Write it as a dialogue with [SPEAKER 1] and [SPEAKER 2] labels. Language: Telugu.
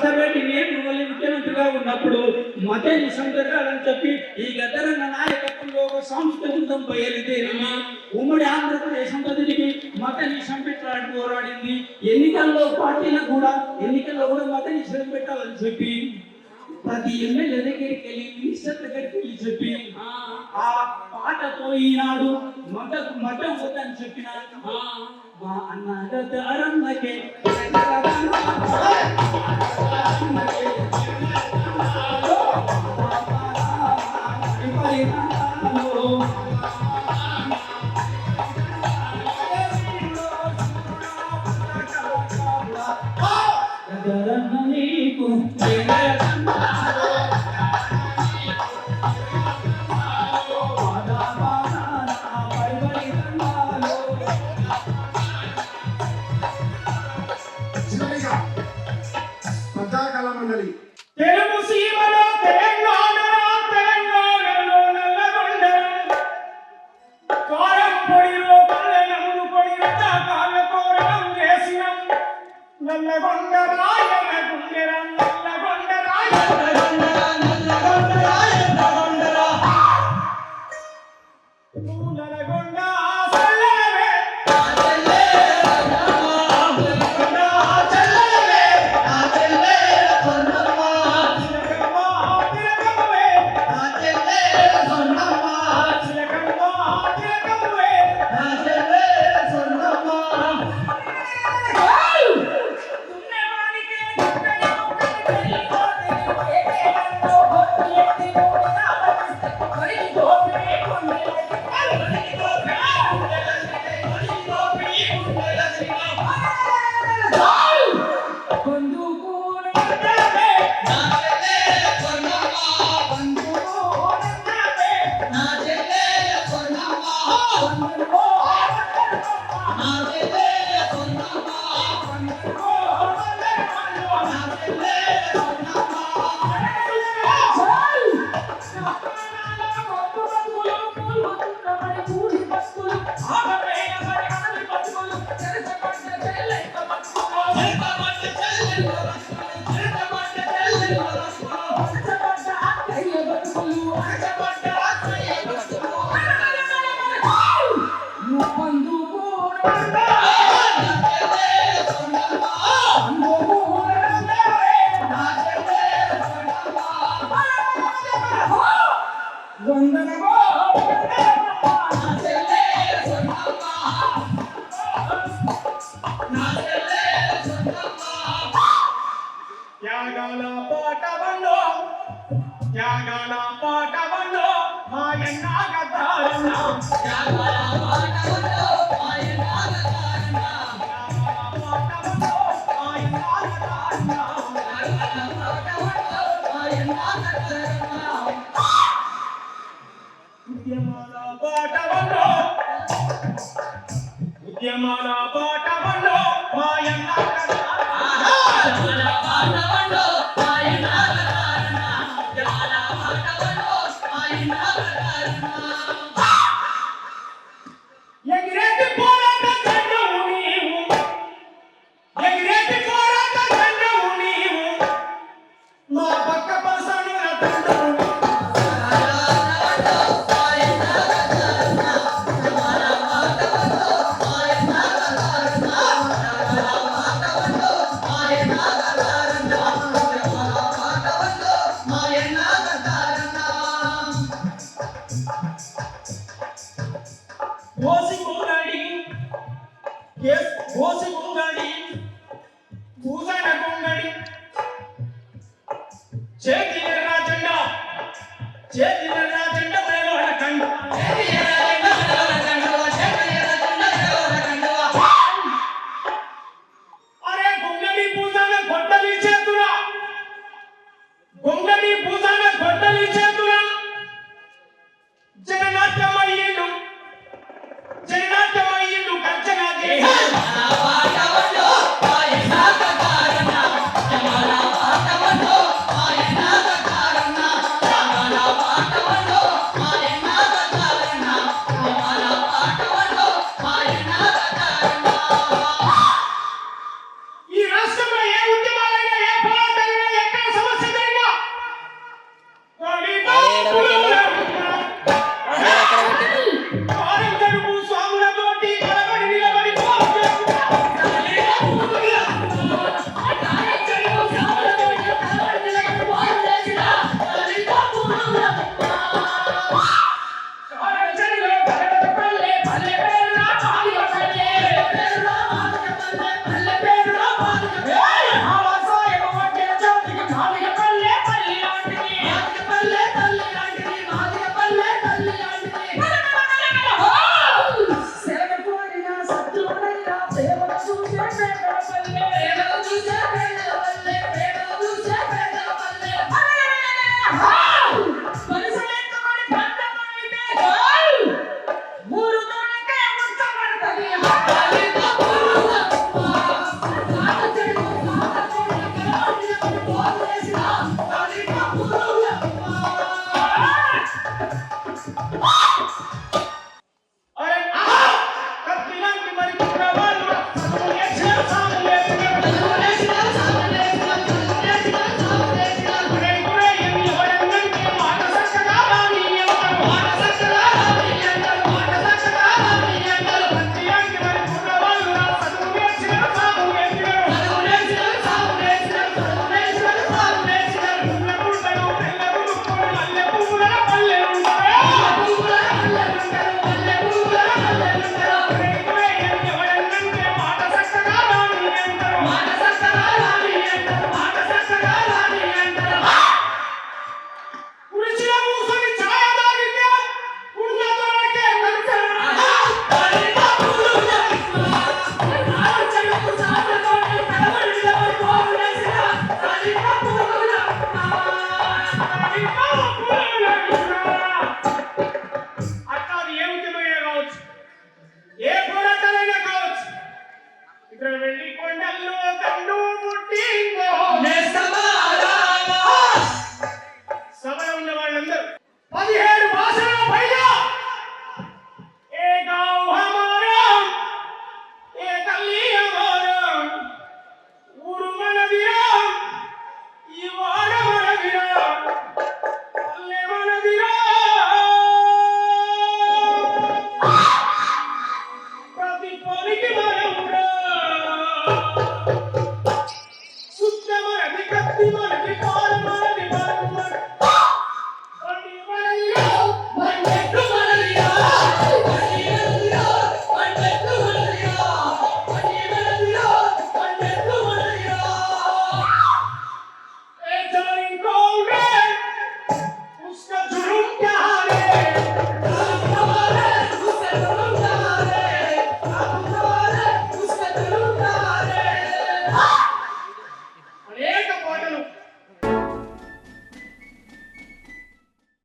[SPEAKER 1] నేతృత్వంలో ముఖ్యమంత్రిగా ఉన్నప్పుడు మత నిసంతరాలని చెప్పి ఈ గద్దరన్న నాయకత్వంలో ఒక సాంస్కృతిక బృందం బయలుదేరింది ఉమ్మడి ఆంధ్రప్రదేశంలో తిరిగి మత నిషం పెట్టాలని పోరాడింది. ఎన్నికల్లో పార్టీలకు కూడా ఎన్నికల్లో కూడా మత నిషేధం పెట్టాలని చెప్పి ప్రతి ఎమ్మెల్యే దగ్గరికి వెళ్ళి మినిస్టర్ దగ్గరికి వెళ్ళి చెప్పి ఆ. పాటతో ఈనాడు మత మతం వద్దని చెప్పిన మా
[SPEAKER 2] మండలి
[SPEAKER 3] తెలుగు సీమలో తెలంగాణలో తెలంగాణలో నల్లగొండలు కారం పొడిలో కళ్ళెనమ్ము పొడి రకాల కోరడం చేసినం నల్లగొండరాయ గుండెర ಜಾಗಣ ಪಾಠವನ್ನು ಮಾಯನ್ನಾಗ ತಾರಣ ಜಾಗಣ ಪಾಠವನ್ನು ಮಾಯನ್ನಾಗ ತಾರಣ ಉದ್ಯಮದ ಪಾಠವನ್ನು ಉದ್ಯಮದ ಪಾಠವನ್ನು Yeah, you
[SPEAKER 2] have